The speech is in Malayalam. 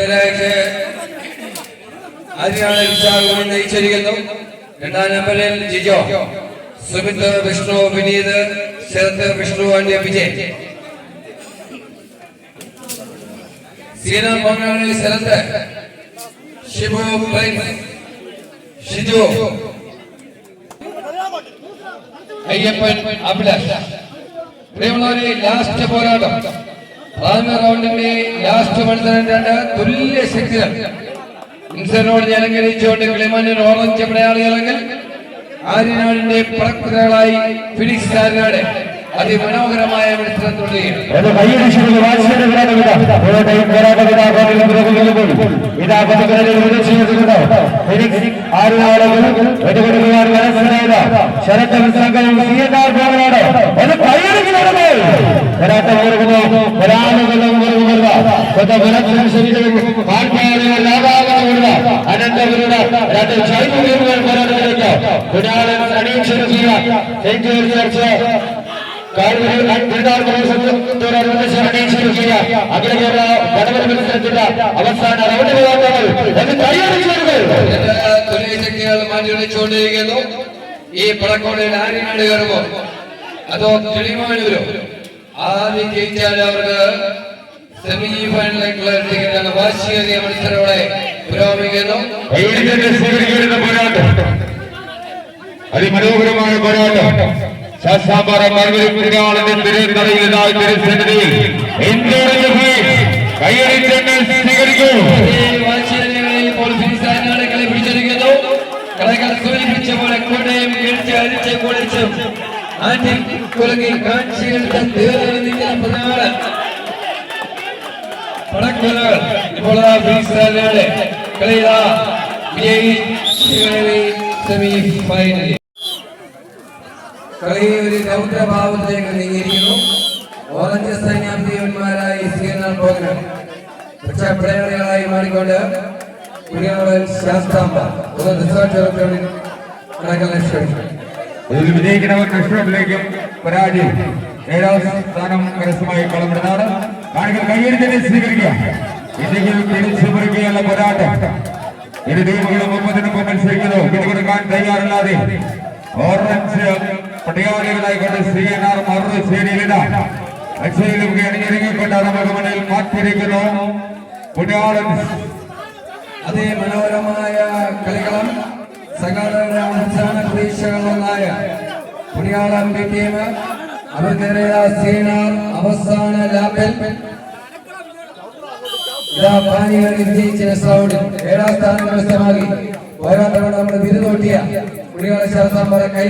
പട്ടേലായിട്ട് ആദ്യമാണ് വിശാഖം നയിച്ചിരിക്കുന്നു രണ്ടാം നമ്പറിൽ ജിജോ സുമിത് വിഷ്ണു വിനീത് ശരത് വിഷ്ണു ആൻഡ് വിജയ് സീന പങ്കാളി ശരത്. ഷിബു ഷിജു. അയ്യപ്പൻ അഭിലാഷ്. പ്രിയമുള്ളവരെ ലാസ്റ്റ് പോരാട്ടം. പ്രാഥമിക റൗണ്ടിന്റെ ലാസ്റ്റ് മത്സരം രണ്ട് തുല്യ ശക്തികൾ. ഇൻസനോട് ജലങ്കരിച്ചുകൊണ്ട് കിളിമണ്ണിൽ ഓറഞ്ച് പടയാളികളെങ്കിൽ ആര്യനാടിന്റെ പ്രക്രിയകളായി ഫിനിക്സ് ആര്യനാട് അതിമനോഹരമായ മത്സരം തുടരുകയാണ്. ഒന്ന് കൈയടിച്ചുകൊണ്ട് കൊത്ത പുറത്തനുസരിച്ച് പാർട്ടിയാളുകൾ ലാഭാകുന്ന അനന്തപുരുട രണ്ട് ചൈതന്യങ്ങൾ പോരാട്ടത്തിലേക്ക് കുടാളൻ അണിയിച്ചിരിക്കുക സെഞ്ചുറി ചർച്ച അവസാന റൗണ്ട് തുല്യ ശക്തികൾ മാറ്റി വിളിച്ചുകൊണ്ടിരിക്കുന്നു. ഈ പടക്കോടയിൽ ആര്യനാട് കയറുമോ? അതോ കിളിമാനൂരോ? ആദ്യം ജയിച്ചാൽ അവർക്ക് സെമി ഫൈനലിലേക്കുള്ള ടിക്കറ്റാണ് വാശിയേറിയ മത്സരങ്ങളെ പുരോഗമിക്കുന്നു സ്വീകരിക്കുന്ന. പോരാട്ടം അതിമനോഹരമായ പോരാട്ടം മറുപടിയാളിന്റെ തിരുത്തറയിലായ തിരുസന്നിധിയിൽ സ്വീകരിക്കൂ കളികൾ സൂചിപ്പിച്ച പോലെ കോട്ടയം വീഴ്ച അരിച്ച് കുളിച്ചും. ആറ്റി കുലങ്ങി നിൽക്കുന്ന പ്രധാന ഇപ്പോൾ സെമി ഫൈനലിൽ കളി ഒരു രൗദ്രഭാവത്തിലേക്ക് നീങ്ങിയിരിക്കുന്നു. ഓറഞ്ച് സൈന്യാധിപന്മാരായി സ്വീകരണം മാറിക്കൊണ്ട് ശ്രമിക്കും ഇതിൽ വിജയിക്കുന്നവർ കൃഷ്ണത്തിലേക്കും പരാജയം. ഏഴാം സ്ഥാനം കരസ്ഥമായി കളമിടുന്നതാണ് കാണികൾ കൈയടിച്ചതിനെ സ്വീകരിക്കുക. ഇന്ത്യയിൽ തിരിച്ചു പറിക്കുകയുള്ള പോരാട്ടം. ഇരു ടീമുകളും മുപ്പതിനൊപ്പം മത്സരിക്കുന്നു. പിടികൊടുക്കാൻ തയ്യാറല്ലാതെ ഓറഞ്ച് പട്ടികാളികളായിക്കൊണ്ട് സി എൻ ആർ മറു ശ്രേണിയിലിടാം അക്ഷയിലും അണിഞ്ഞിറങ്ങിക്കൊണ്ട് നമുക്ക് മുന്നിൽ മാറ്റിയിരിക്കുന്നു. പുടിയാളൻ അതിമനോഹരമായ കളികളും സംഘടന അവസാന പ്രതീക്ഷകളൊന്നായ കുടിയാളം ടീം അവസാന ലാബിൽ ഏഴാം സ്ഥാനം കരസ്ഥമാക്കി പോരാട്ടം നമ്മുടെ ബിരുദോട്ടിയ കുടികളെ ശാസ്ത്രം കൈ